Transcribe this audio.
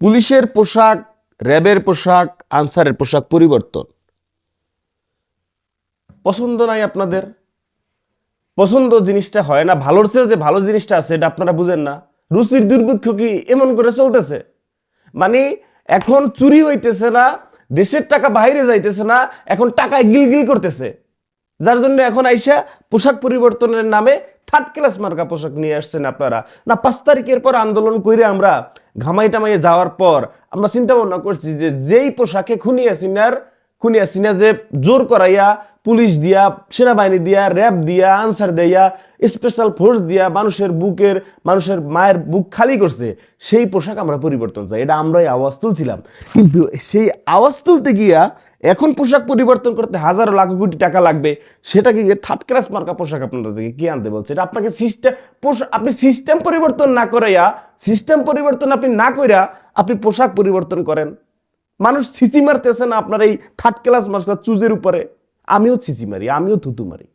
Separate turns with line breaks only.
পুলিশের পোশাক, র্যাবের পোশাক, আনসারের পোশাক পরিবর্তন। পছন্দ নাই আপনাদের? পছন্দ জিনিসটা হয় না, ভালোর চেয়ে যে ভালো জিনিসটা আছে এটা আপনারা বুঝেন না। রুচির দুর্ভিক্ষ কি এমন করে চলতেছে? মানে এখন চুরি হইতেছে না, দেশের টাকা বাইরে যাইতেছে না, এখন টাকায় গিলগিল করতেছে। যার জন্য এখন আইসা পোশাক পরিবর্তনের নামে থার্ড ক্লাস মার্কা পোশাক নিয়ে আসছেন আপনারা। না, পাঁচ তারিখের পর আন্দোলন করে আমরা ঘামাই টামাইয়ে যাওয়ার পর আমরা চিন্তা ভাবনা করছি যে যেই পোশাকে খুনি সিনার খুনি সিনা যে জোর করাইয়া পুলিশ দিয়া, সেনাবাহিনী দিয়া, র্যাব দিয়া, আনসার দিয়া স্পেশাল ফোর্স দিয়া মানুষের বুকের, মানুষের মায়ের বুক খালি করছে, সেই পোশাক আমরা পরিবর্তন চাই। এটা আমরাই আওয়াজ তুলছিলাম। কিন্তু সেই আওয়াজ তুলতে গিয়া এখন পোশাক পরিবর্তন করতে হাজারো লাখ কোটি টাকা লাগবে, সেটাকে গিয়ে থার্ড ক্লাস মার্কা পোশাক আপনাদেরকে কি আনতে বলছে? এটা আপনাকে সিস্টেম আপনি সিস্টেম পরিবর্তন না করাইয়া সিস্টেম পরিবর্তন আপনি না কইরা আপনি পোশাক পরিবর্তন করেন। মানুষ ছিচি মারতেছে না আপনার এই থার্ড ক্লাস মার্কা চুজের উপরে। আমিও ছিচি মারি আমিও থুতু মারি।